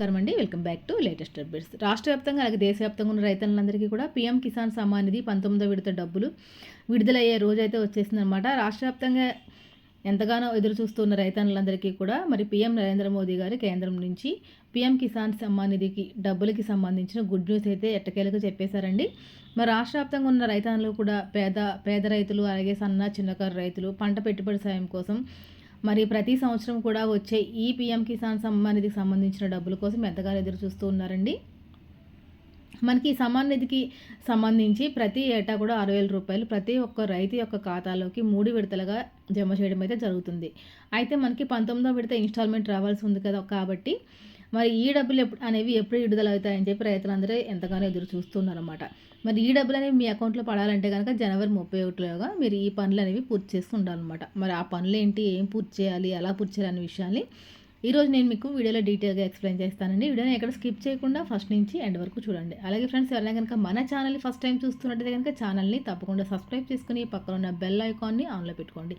నమస్కారం అండి. Welcome back to latest updates. రాష్ట్ర వ్యాప్తంగా అలాగే దేశవ్యాప్తంగా ఉన్న రైతులందరికీ కూడా పీఎం కిసాన్ సమ్మాన్ నిధి పంతొమ్మిదో విడత డబ్బులు విడుదలయ్యే రోజు అయితే వచ్చేసిందనమాట రాష్ట్ర వ్యాప్తంగా ఎంతగానో ఎదురు చూస్తున్న రైతన్నులందరికీ కూడా మరి పీఎం నరేంద్ర మోదీ గారు కేంద్రం నుంచి పీఎం కిసాన్ సమ్మాన్ నిధికి డబ్బులకి సంబంధించిన గుడ్ న్యూస్ అయితే ఎట్టకేలకు చెప్పేశారండి. మరి రాష్ట్ర వ్యాప్తంగా ఉన్న రైతన్నులు కూడా పేద పేద రైతులు అలాగే సన్న చిన్నకారు రైతులు పంట పెట్టుబడి సాయం కోసం మరి ప్రతి సంవత్సరం కూడా వచ్చే ఈ పిఎం కిసాన్ సమ్మాన్ నిధికి సంబంధించిన డబ్బుల కోసం ఎంతగానో ఎదురు చూస్తూ ఉన్నారండి మనకి సమాన్ నిధికి సంబంధించి ప్రతి ఏటా కూడా ఆరు వేల రూపాయలు ప్రతి ఒక్క రైతు యొక్క ఖాతాలోకి మూడు విడతలుగా జమ చేయడం అయితే జరుగుతుంది. అయితే మనకి పంతొమ్మిదో విడత ఇన్స్టాల్మెంట్ రావాల్సి ఉంది కదా కాబట్టి మరి ఈ డబ్బులు ఎప్పుడు అనేవి ఎప్పుడు విడుదల అవుతాయని చెప్పి రైతులందరూ ఎంతగానో ఎదురు చూస్తున్నారన్నమాట మరి ఈ డబ్బులు అనేవి మీ అకౌంట్లో పడాలంటే కనుక జనవరి ముప్పై ఒకటిలోగా మీరు ఈ పనులు అనేవి పూర్తి చేస్తూ ఉండాలన్నమాట. మరి ఆ పనులు ఏంటి ఏం పూర్తి చేయాలి? ఎలా పూర్తి చేయాలి అనే విషయాన్ని ఈరోజు నేను మీకు వీడియోలో డీటెయిల్గా ఎక్స్ప్లెయిన్ చేస్తానండి. వీడియోని ఎక్కడ స్కిప్ చేయకుండా ఫస్ట్ నుంచి ఎండ్ వరకు చూడండి. అలాగే ఫ్రెండ్స్ ఎవరైనా కనుక మన ఛానల్ని ఫస్ట్ టైం చూస్తున్నట్టయితే కనుక ఛానల్ని తప్పకుండా సబ్స్క్రైబ్ చేసుకుని పక్కన ఉన్న బెల్ ఐకాన్ని ఆన్లో పెట్టుకోండి.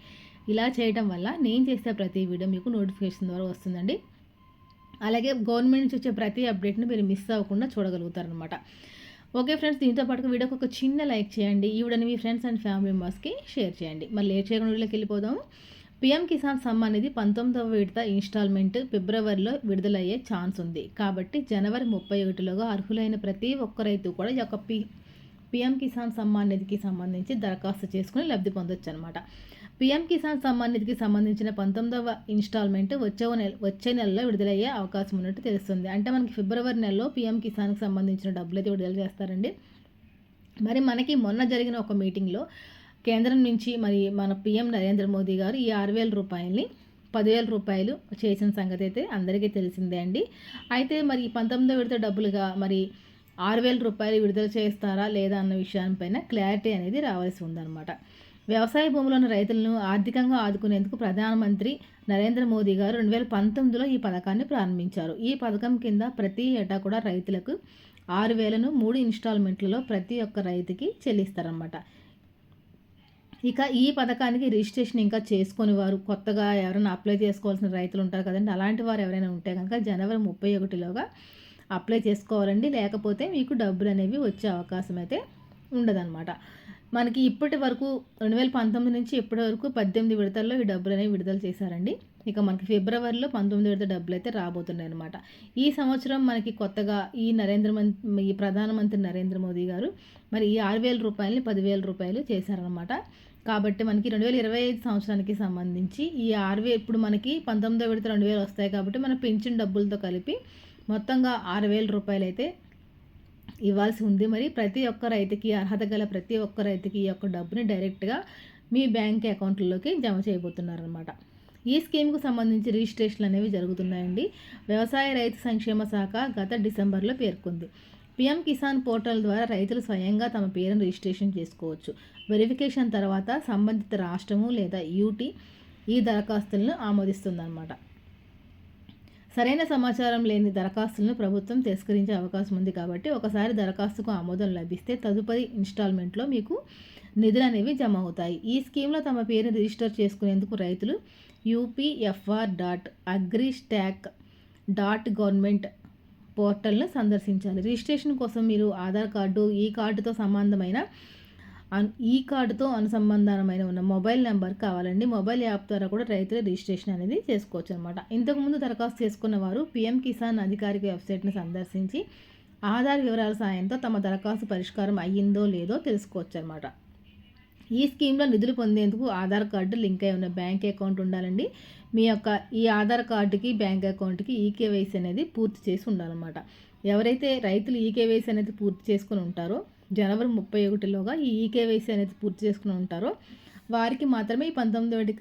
ఇలా చేయడం వల్ల నేను చేసే ప్రతి వీడియో మీకు నోటిఫికేషన్ ద్వారా వస్తుందండి. అలాగే గవర్నమెంట్ నుంచి వచ్చే ప్రతి అప్డేట్ని మీరు మిస్ అవ్వకుండా చూడగలుగుతారనమాట ఓకే ఫ్రెండ్స్ దీంతో పాటు వీడియోకి ఒక చిన్న లైక్ చేయండి. ఈవిడని మీ ఫ్రెండ్స్ అండ్ ఫ్యామిలీ మెంబర్స్కి షేర్ చేయండి. మరి లేట్ చేయకుండా వీడియోకి వెళ్ళిపోదాము పిఎం కిసాన్ సమ్ అనేది పంతొమ్మిదవ విడత ఇన్స్టాల్మెంట్ ఫిబ్రవరిలో విడుదలయ్యే ఛాన్స్ ఉంది. కాబట్టి జనవరి ముప్పై ఒకటిలోగా అర్హులైన ప్రతి ఒక్క రైతు కూడా ఈ యొక్క పి పిఎం కిసాన్ సమ్మాన్ నిధికి సంబంధించి దరఖాస్తు చేసుకుని లబ్ధి పొందొచ్చు అనమాట పీఎం కిసాన్ సమ్మాన్ నిధికి సంబంధించిన పంతొమ్మిదవ ఇన్స్టాల్మెంట్ వచ్చే నెల వచ్చే నెలలో విడుదలయ్యే అవకాశం ఉన్నట్టు తెలుస్తుంది. అంటే మనకి ఫిబ్రవరి నెలలో పీఎం కిసాన్కి సంబంధించిన డబ్బులు అయితే విడుదల చేస్తారండి. మరి మనకి మొన్న జరిగిన ఒక మీటింగ్లో కేంద్రం నుంచి మరి మన పీఎం నరేంద్ర మోదీ గారు ఈ ఆరు వేల రూపాయలని పదివేల రూపాయలు చేసిన సంగతి అయితే అందరికీ తెలిసిందే అండి. అయితే మరి పంతొమ్మిదో విడత డబ్బులుగా మరి ఆరు వేల రూపాయలు విడుదల చేస్తారా లేదా అన్న విషయానిపైన క్లారిటీ అనేది రావాల్సి ఉందన్నమాట. వ్యవసాయ భూములను రైతులను ఆర్థికంగా ఆదుకునేందుకు ప్రధానమంత్రి నరేంద్ర మోదీ గారు రెండు వేల పంతొమ్మిదిలో ఈ పథకాన్ని ప్రారంభించారు. ఈ పథకం కింద ప్రతి ఏటా కూడా రైతులకు ఆరు వేలను మూడు ఇన్స్టాల్మెంట్లలో ప్రతి ఒక్క రైతుకి చెల్లిస్తారన్నమాట. ఇక ఈ పథకానికి రిజిస్ట్రేషన్ ఇంకా చేసుకుని వారు కొత్తగా ఎవరైనా అప్లై చేసుకోవాల్సిన రైతులు ఉంటారు కదండి అలాంటి వారు ఎవరైనా ఉంటే కనుక జనవరి ముప్పై ఒకటిలోగా అప్లై చేసుకోవాలండి. లేకపోతే మీకు డబ్బులు అనేవి వచ్చే అవకాశం అయితే ఉండదన్నమాట. మనకి ఇప్పటి వరకు రెండు వేల పంతొమ్మిది నుంచి ఇప్పటి వరకు పద్దెనిమిది విడతల్లో ఈ డబ్బులు అనేవి విడుదల చేశారండి. ఇక మనకి ఫిబ్రవరిలో పంతొమ్మిది విడత డబ్బులు అయితే రాబోతున్నాయి అనమాట ఈ సంవత్సరం మనకి కొత్తగా ఈ నరేంద్ర మంత్రి ఈ ప్రధానమంత్రి నరేంద్ర మోదీ గారు మరి ఈ ఆరు వేల రూపాయలని పదివేల రూపాయలు చేశారనమాట కాబట్టి మనకి రెండు వేల ఇరవై ఐదు సంవత్సరానికి సంబంధించి ఈ ఆరు వేలు ఇప్పుడు మనకి పంతొమ్మిదో విడత రెండు వేలు వస్తాయి కాబట్టి మన పెన్షన్ డబ్బులతో కలిపి మొత్తంగా ఆరు వేల రూపాయలు అయితే ఇవ్వాల్సి ఉంది. మరి ప్రతి ఒక్క రైతుకి అర్హత గల ప్రతి ఒక్క రైతుకి ఈ యొక్క డబ్బుని డైరెక్ట్గా మీ బ్యాంక్ అకౌంట్లోకి జమ చేయబోతున్నారనమాట ఈ స్కీమ్కు సంబంధించి రిజిస్ట్రేషన్లు అనేవి జరుగుతున్నాయండి. వ్యవసాయ రైతు సంక్షేమ శాఖ గత డిసెంబర్లో పేర్కొంది. పిఎం కిసాన్ పోర్టల్ ద్వారా రైతులు స్వయంగా తమ పేరును రిజిస్ట్రేషన్ చేసుకోవచ్చు. వెరిఫికేషన్ తర్వాత సంబంధిత రాష్ట్రము లేదా యూటీ ఈ దరఖాస్తులను ఆమోదిస్తుందన్నమాట. సరైన సమాచారం లేని దరఖాస్తులను ప్రభుత్వం తిరస్కరించే అవకాశం ఉంది కాబట్టి ఒకసారి దరఖాస్తుకు ఆమోదం లభిస్తే తదుపరి ఇన్స్టాల్మెంట్లో మీకు నిధులు అనేవి జమ అవుతాయి. ఈ స్కీమ్లో తమ పేరుని రిజిస్టర్ చేసుకునేందుకు రైతులు UPFR dot agri stack dot government పోర్టల్ను సందర్శించాలి. రిజిస్ట్రేషన్ కోసం మీరు ఆధార్ కార్డు ఈ కార్డుతో సంబంధమైన ఈ కార్డుతో అనుసంధానమైన ఉన్న మొబైల్ నెంబర్ కావాలండి. మొబైల్ యాప్ ద్వారా కూడా రైతుల రిజిస్ట్రేషన్ అనేది చేసుకోవచ్చు అనమాట ఇంతకుముందు దరఖాస్తు చేసుకున్న వారు పిఎం కిసాన్ అధికారిక వెబ్సైట్ని సందర్శించి ఆధార్ వివరాల సాయంతో తమ దరఖాస్తు పరిష్కారం అయ్యిందో లేదో తెలుసుకోవచ్చు అనమాట ఈ స్కీమ్లో నిధులు పొందేందుకు ఆధార్ కార్డు లింక్ అయి ఉన్న బ్యాంక్ అకౌంట్ ఉండాలండి. మీ యొక్క ఈ ఆధార్ కార్డుకి బ్యాంక్ అకౌంట్కి ఈకేవైసీ అనేది పూర్తి చేసి ఉండాలన్నమాట. ఎవరైతే రైతులు ఈకేవైసీ అనేది పూర్తి చేసుకుని ఉంటారో జనవరి ముప్పై ఒకటిలోగా ఈ ఈకేవైసీ అనేది పూర్తి చేసుకుని ఉంటారో. వారికి మాత్రమే ఈ పంతొమ్మిది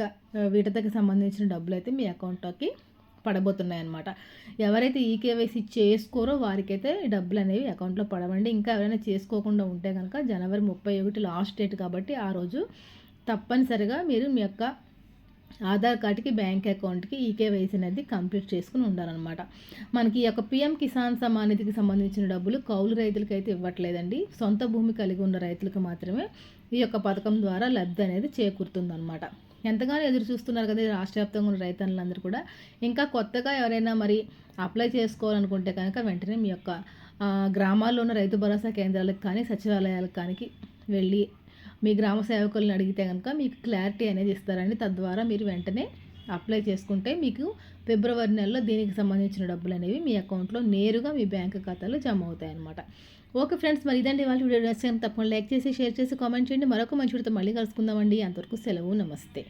విడతకి సంబంధించిన డబ్బులు అయితే మీ అకౌంట్లోకి పడబోతున్నాయి అనమాట ఎవరైతే ఈకేవైసీ చేసుకోరో వారికైతే డబ్బులు అనేవి అకౌంట్లో పడవండి. ఇంకా ఎవరైనా చేసుకోకుండా ఉంటే కనుక జనవరి ముప్పై ఒకటి లాస్ట్ డేట్ కాబట్టి ఆ రోజు తప్పనిసరిగా మీరు మీ యొక్క ఆధార్ కార్డుకి బ్యాంక్ అకౌంట్కి ఈకేవైసీ అనేది కంప్లీట్ చేసుకుని ఉండాలన్నమాట. మనకి ఈ యొక్క పిఎం కిసాన్ సమానిధికి సంబంధించిన డబ్బులు కౌలు రైతులకి అయితే ఇవ్వట్లేదండి. సొంత భూమి కలిగి ఉన్న రైతులకు మాత్రమే ఈ యొక్క పథకం ద్వారా లబ్ధి అనేది చేకూరుతుందన్నమాట. ఎంతగానో ఎదురు చూస్తున్నారు కదా ఈ రాష్ట్ర వ్యాప్తంగా ఉన్న రైతన్నులందరూ కూడా. ఇంకా కొత్తగా ఎవరైనా మరి అప్లై చేసుకోవాలనుకుంటే కనుక వెంటనే మీ యొక్క గ్రామాల్లో ఉన్న రైతు భరోసా కేంద్రాలకు కానీ సచివాలయాలకు కానీ వెళ్ళి మీ గ్రామ సేవకులను అడిగితే కనుక మీకు క్లారిటీ అనేది ఇస్తారండి. తద్వారా మీరు వెంటనే అప్లై చేసుకుంటే మీకు ఫిబ్రవరి నెలలో దీనికి సంబంధించిన డబ్బులు అనేవి మీ అకౌంట్లో నేరుగా మీ బ్యాంక్ ఖాతాలో జమ అవుతాయి అన్నమాట. ఓకే ఫ్రెండ్స్ మరి ఇదండి వాళ్ళు వీడియో. నచ్చిన తప్పకుండా లైక్ చేసి షేర్ చేసి కామెంట్ చేయండి. మరొక మంచి వీడితో మళ్ళీ కలుసుకుందామండి. అంతవరకు సెలవు నమస్తే.